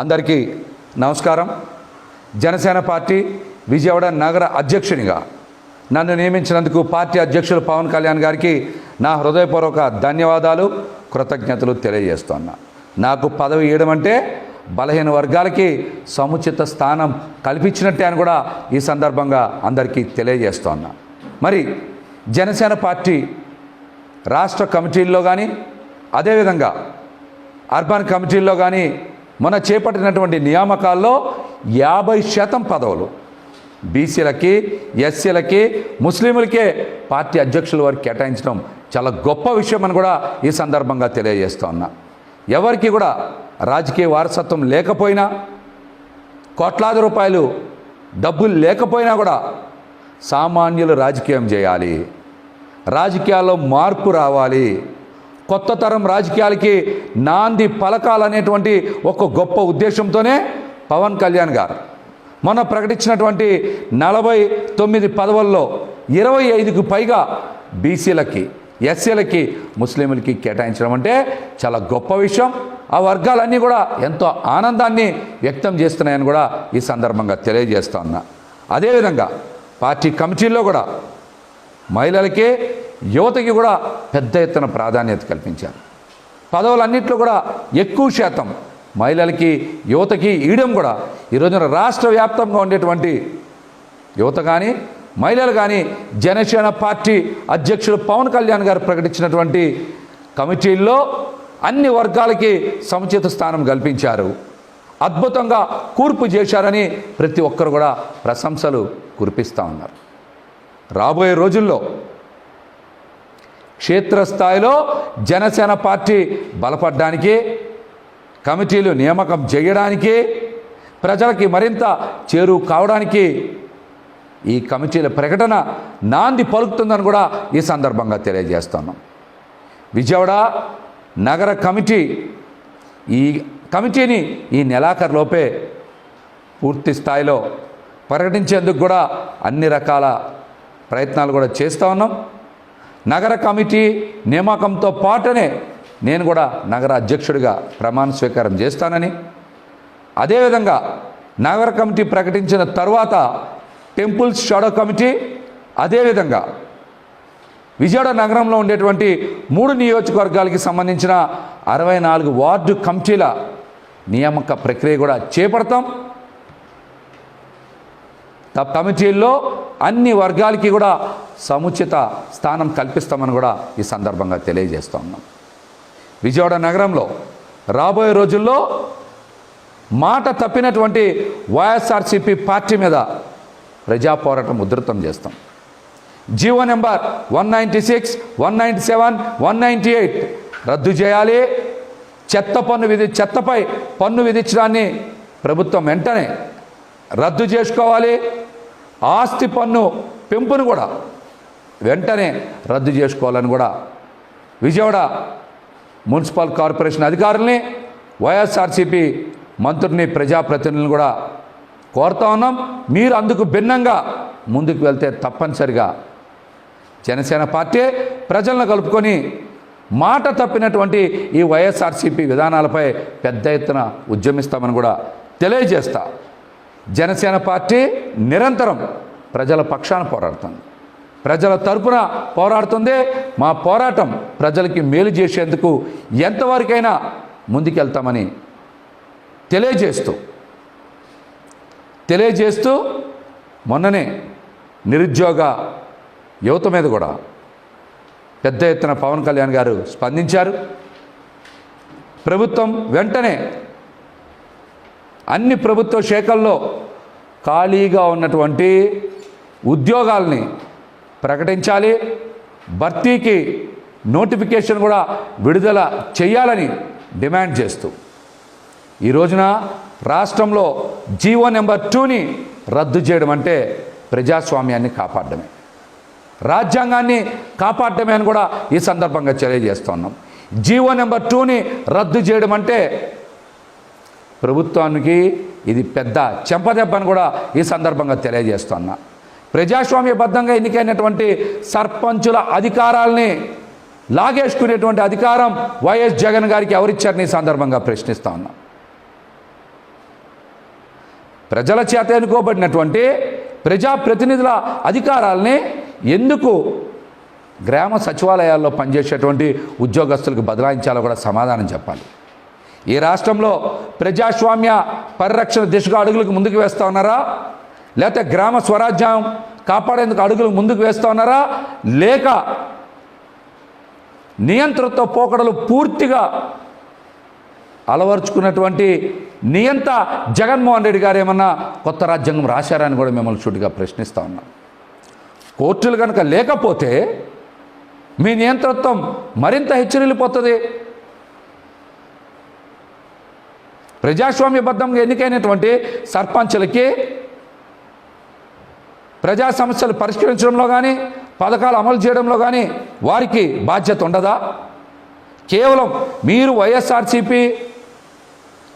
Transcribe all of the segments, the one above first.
అందరికీ నమస్కారం. జనసేన పార్టీ విజయవాడ నగర అధ్యక్షునిగా నన్ను నియమించినందుకు పార్టీ అధ్యక్షులు పవన్ కళ్యాణ్ గారికి నా హృదయపూర్వక ధన్యవాదాలు కృతజ్ఞతలు తెలియజేస్తున్నా. నాకు పదవి ఇవ్వడం అంటే బలహీన వర్గాలకి సముచిత స్థానం కల్పించినట్టే అని కూడా ఈ సందర్భంగా అందరికీ తెలియజేస్తున్నా. మరి జనసేన పార్టీ రాష్ట్ర కమిటీల్లో కానీ అదేవిధంగా అర్బన్ కమిటీల్లో కానీ మొన్న చేపట్టినటువంటి నియామకాల్లో యాభై శాతం పదవులు. బీసీలకి ఎస్సీలకి ముస్లింలకే పార్టీ అధ్యక్షుల వారికి కేటాయించడం చాలా గొప్ప విషయం అని కూడా ఈ సందర్భంగా తెలియజేస్తూ ఉన్నా. ఎవరికి కూడా రాజకీయ వారసత్వం లేకపోయినా కోట్లాది రూపాయలు డబ్బులు లేకపోయినా కూడా సామాన్యులు రాజకీయం చేయాలి. రాజకీయాల్లో మార్పు రావాలి. కొత్త తరం రాజకీయాలకి నాంది పలకాలనేటువంటి ఒక గొప్ప ఉద్దేశంతోనే పవన్ కళ్యాణ్ గారు మొన్న ప్రకటించినటువంటి నలభై తొమ్మిది పదవుల్లో ఇరవై ఐదుకు పైగా బీసీలకి ఎస్సీలకి ముస్లింలకి కేటాయించడం అంటే చాలా గొప్ప విషయం. ఆ వర్గాలన్నీ కూడా ఎంతో ఆనందాన్ని వ్యక్తం చేస్తున్నాయని కూడా ఈ సందర్భంగా తెలియజేస్తా ఉన్నా. అదేవిధంగా పార్టీ కమిటీల్లో కూడా మహిళలకి యువతకి కూడా పెద్ద ఎత్తున ప్రాధాన్యత కల్పించారు. పదవులన్నింటిలో కూడా ఎక్కువ శాతం మహిళలకి యువతకి ఈయడం కూడా ఈ రోజున రాష్ట్ర వ్యాప్తంగా ఉండేటువంటి యువత కానీ మహిళలు కానీ జనసేన పార్టీ అధ్యక్షుడు పవన్ కళ్యాణ్ గారు ప్రకటించినటువంటి కమిటీల్లో అన్ని వర్గాలకి సముచిత స్థానం కల్పించారు. అద్భుతంగా కూర్పు చేశారని ప్రతి ఒక్కరు కూడా ప్రశంసలు కురిపిస్తూ ఉన్నారు. రాబోయే రోజుల్లో క్షేత్రస్థాయిలో జనసేన పార్టీ బలపడడానికి కమిటీలు నియామకం చేయడానికి ప్రజలకి మరింత చేరువు కావడానికి ఈ కమిటీల ప్రకటన నాంది పలుకుతుందని కూడా ఈ సందర్భంగా తెలియజేస్తున్నాం. విజయవాడ నగర కమిటీ ఈ కమిటీని ఈ నెలాఖరులోపే పూర్తి స్థాయిలో ప్రకటించేందుకు కూడా అన్ని రకాల ప్రయత్నాలు కూడా చేస్తూ ఉన్నాం. నగర కమిటీ నియామకంతో పాటునే నేను కూడా నగర అధ్యక్షుడిగా ప్రమాణ స్వీకారం చేస్తానని. అదేవిధంగా నగర కమిటీ ప్రకటించిన తర్వాత టెంపుల్స్ షాడో కమిటీ అదేవిధంగా విజయవాడ నగరంలో ఉండేటువంటి మూడు నియోజకవర్గాలకి సంబంధించిన అరవై నాలుగు వార్డు కమిటీల నియామక ప్రక్రియ కూడా చేపడతాం. త- కమిటీల్లో అన్ని వర్గాలకి కూడా సముచిత స్థానం కల్పిస్తామని కూడా ఈ సందర్భంగా తెలియజేస్తూ ఉన్నాం. విజయవాడ నగరంలో రాబోయే రోజుల్లో మాట తప్పినటువంటి వైఎస్ఆర్సీపీ పార్టీ మీద ప్రజా పోరాటం ఉధృతం చేస్తాం. GO number one ninety six one ninety seven one ninety eight రద్దు చేయాలి. చెత్త పన్ను విధి చెత్తపై పన్ను విధించడాన్ని ప్రభుత్వం వెంటనే రద్దు చేసుకోవాలి. ఆస్తి పన్ను పెంపును కూడా వెంటనే రద్దు చేసుకోవాలని కూడా విజయవాడ మున్సిపల్ కార్పొరేషన్ అధికారుల్ని వైఎస్ఆర్సీపీ మంత్రుల్ని ప్రజాప్రతినిధులను కూడా కోరుతా ఉన్నాం. మీరు అందుకు భిన్నంగా ముందుకు వెళ్తే తప్పనిసరిగా జనసేన పార్టీ ప్రజలను కలుపుకొని మాట తప్పినటువంటి ఈ వైఎస్ఆర్సీపీ విధానాలపై పెద్ద ఎత్తున ఉద్యమిస్తామని కూడా తెలియజేస్తా. జనసేన పార్టీ నిరంతరం ప్రజల పక్షాన పోరాడుతుంది. ప్రజల తరపున పోరాడుతుంది మా పోరాటం ప్రజలకి మేలు చేసేందుకు ఎంతవరకైనా ముందుకెళ్తామని తెలియజేస్తూ తెలియజేస్తూ మొన్ననే నిరుద్యోగ యువత మీద కూడా పెద్ద ఎత్తున పవన్ కళ్యాణ్ గారు స్పందించారు. ప్రభుత్వం వెంటనే అన్ని ప్రభుత్వ శాఖల్లో ఖాళీగా ఉన్నటువంటి ఉద్యోగాల్ని ప్రకటించాలి భర్తీకి నోటిఫికేషన్ కూడా విడుదల చేయాలని డిమాండ్ చేస్తూ. ఈ రోజున రాష్ట్రంలో జీవో నెంబర్ టూని రద్దు చేయడం అంటే ప్రజాస్వామ్యాన్ని కాపాడమే రాజ్యాంగాన్ని కాపాడమే అని కూడా ఈ సందర్భంగా తెలియజేస్తున్నాం. జీవో నెంబర్ టూని రద్దు చేయడం అంటే ప్రభుత్వానికి ఇది పెద్ద చెంపదెబ్బను కూడా ఈ సందర్భంగా తెలియజేస్తున్నా. ప్రజాస్వామ్యబద్ధంగా ఎన్నికైనటువంటి సర్పంచుల అధికారాల్ని లాగేసుకునేటువంటి అధికారం వైఎస్ జగన్ గారికి ఎవరిచ్చారని సందర్భంగా ప్రశ్నిస్తా ఉన్నా. ప్రజల చేత ఎన్నుకోబడినటువంటి ప్రజాప్రతినిధుల అధికారాల్ని ఎందుకు గ్రామ సచివాలయాల్లో పనిచేసేటువంటి ఉద్యోగస్తులకు బదలాయించాలో కూడా సమాధానం చెప్పాలి. ఈ రాష్ట్రంలో ప్రజాస్వామ్య పరిరక్షణ దిశగా అడుగులకు ముందుకు వేస్తూ ఉన్నారా? లేకపోతే గ్రామ స్వరాజ్యం కాపాడేందుకు అడుగులు ముందుకు వేస్తూ ఉన్నారా? లేక నియంత్రిత పోకడలు పూర్తిగా అలవరుచుకున్నటువంటి నియంత జగన్మోహన్ రెడ్డి గారు ఏమన్నా కొత్త రాజ్యాంగం రాశారని కూడా మిమ్మల్ని చుట్టుగా ప్రశ్నిస్తూ ఉన్నాం. కోర్టులు కనుక లేకపోతే మీ నియంత్రిత్వం మరింత హెచ్చరిల్లిపోతుంది. ప్రజాస్వామ్యబద్ధంగా ఎన్నికైనటువంటి సర్పంచులకి ప్రజా సమస్యలు పరిష్కరించడంలో కానీ పథకాలు అమలు చేయడంలో కానీ వారికి బాధ్యత ఉండదా? కేవలం మీరు వైఎస్ఆర్సీపీ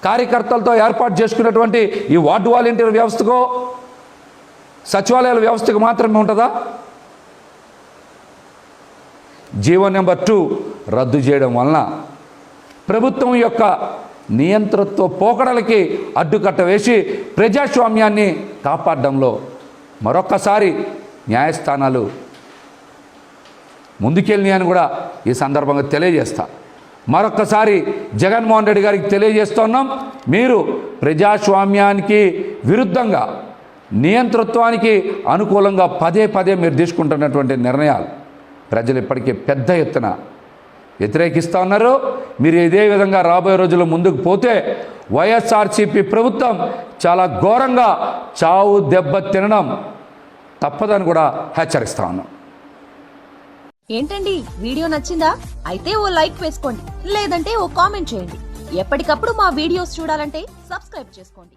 కార్యకర్తలతో ఏర్పాటు చేసుకున్నటువంటి ఈ వార్డు వాలంటీర్ వ్యవస్థకో సచివాలయాల వ్యవస్థకు మాత్రమే ఉంటుందా? జీవో నెంబర్ టూ రద్దు చేయడం వలన ప్రభుత్వం యొక్క నియంతృత్వ పోకడలకి అడ్డుకట్ట వేసి ప్రజాస్వామ్యాన్ని కాపాడడంలో మరొక్కసారి న్యాయస్థానాలు ముందుకెళ్ళి కూడా ఈ సందర్భంగా తెలియజేస్తా. మరొక్కసారి జగన్మోహన్ రెడ్డి గారికి తెలియజేస్తున్నాం మీరు ప్రజాస్వామ్యానికి విరుద్ధంగా నియంతృత్వానికి అనుకూలంగా పదే పదే మీరు తీసుకుంటున్నటువంటి నిర్ణయాలు ప్రజలు ఇప్పటికీ పెద్ద ఎత్తున వ్యతిరేకిస్తూ ఉన్నారు. మీరు ఇదే విధంగా రాబోయే రోజుల్లో ముందుకు పోతే వైఎస్ఆర్సీపీ ప్రభుత్వం చాలా ఘోరంగా చావు దెబ్బ తినడం తప్పదని కూడా హెచ్చరిస్తా ఉన్నాం. ఏంటండి? వీడియో నచ్చిందా? అయితే ఓ లైక్ వేసుకోండి. లేదంటే ఓ కామెంట్ చేయండి. ఎప్పటికప్పుడు మా వీడియోస్ చూడాలంటే సబ్స్క్రైబ్ చేసుకోండి.